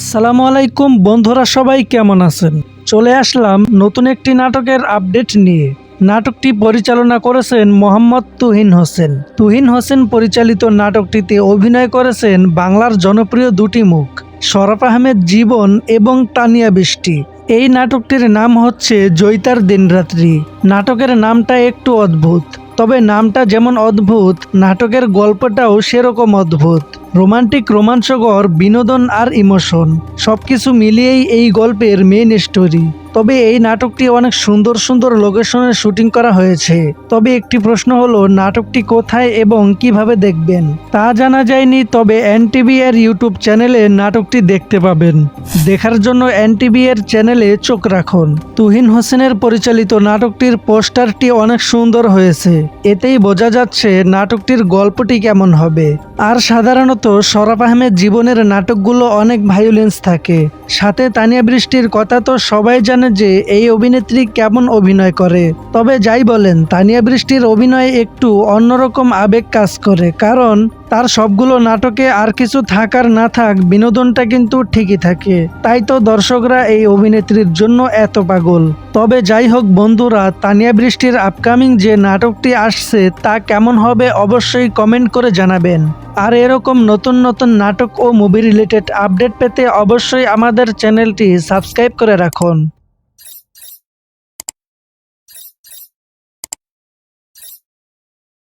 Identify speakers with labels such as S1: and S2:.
S1: আসসালামু আলাইকুম, বন্ধুরা সবাই কেমন আছেন? চলে আসলাম নতুন একটি নাটকের আপডেট নিয়ে। নাটকটি পরিচালনা করেছেন মোহাম্মদ তুহিন হোসেন। তুহিন হোসেন পরিচালিত নাটকটিতে অভিনয় করেছেন বাংলার জনপ্রিয় দুটি মুখ, শরফ আহমেদ জীবন এবং তানিয়া বৃষ্টি। এই নাটকটির নাম হচ্ছে জৈতার দিনরাত্রি। নাটকের নামটা একটু অদ্ভুত। তবে নামটা যেমন অদ্ভুত, নাটকের গল্পটাও সেরকম অদ্ভুত। রোমান্টিক রোমাঞ্চকর বিনোদন আর ইমোশন, সবকিছু মিলিয়েই এই গল্পের মেইন স্টোরি তবে এই নাটকটি অনেক সুন্দর সুন্দর লোকেশনে শুটিং করা হয়েছে। তবে একটি প্রশ্ন হলো, নাটকটি কোথায় এবং কীভাবে দেখবেন? তা জানা যায়নি, তবে এনটিভি এর ইউটিউব চ্যানেলে নাটকটি দেখতে পাবেন। দেখার জন্য এনটিভি এর চ্যানেলে চোখ রাখুন। তুহিন হোসেনের পরিচালিত নাটকটির পোস্টারটি অনেক সুন্দর হয়েছে। এতেই বোঝা যাচ্ছে নাটকটির গল্পটি কেমন হবে। আর সাধারণত সরফ আহমেদ জীবনের নাটকগুলো অনেক ভায়োলেন্স থাকে। সাথে তানিয়া বৃষ্টির কথা তো সবাই জানে যে এই অভিনেত্রী কেমন অভিনয় করে। তবে যাই বলেন, তানিয়া বৃষ্টির অভিনয়ে একটু অন্যরকম আবেগ কাজ করে, কারণ তার সবগুলো নাটকে আর কিছু থাকার না থাক বিনোদনটা কিন্তু ঠিকই থাকে। তাই তো দর্শকরা এই অভিনেত্রীর জন্য এত পাগল। তবে যাই হোক বন্ধুরা, তানিয়া বৃষ্টির আপকামিং যে নাটকটি আসছে তা কেমন হবে অবশ্যই কমেন্ট করে জানাবেন। আর এরকম নতুন নতুন নাটক ও মুভি রিলেটেড আপডেট পেতে অবশ্যই আমাদের চ্যানেলটি সাবস্ক্রাইব করে রাখুন।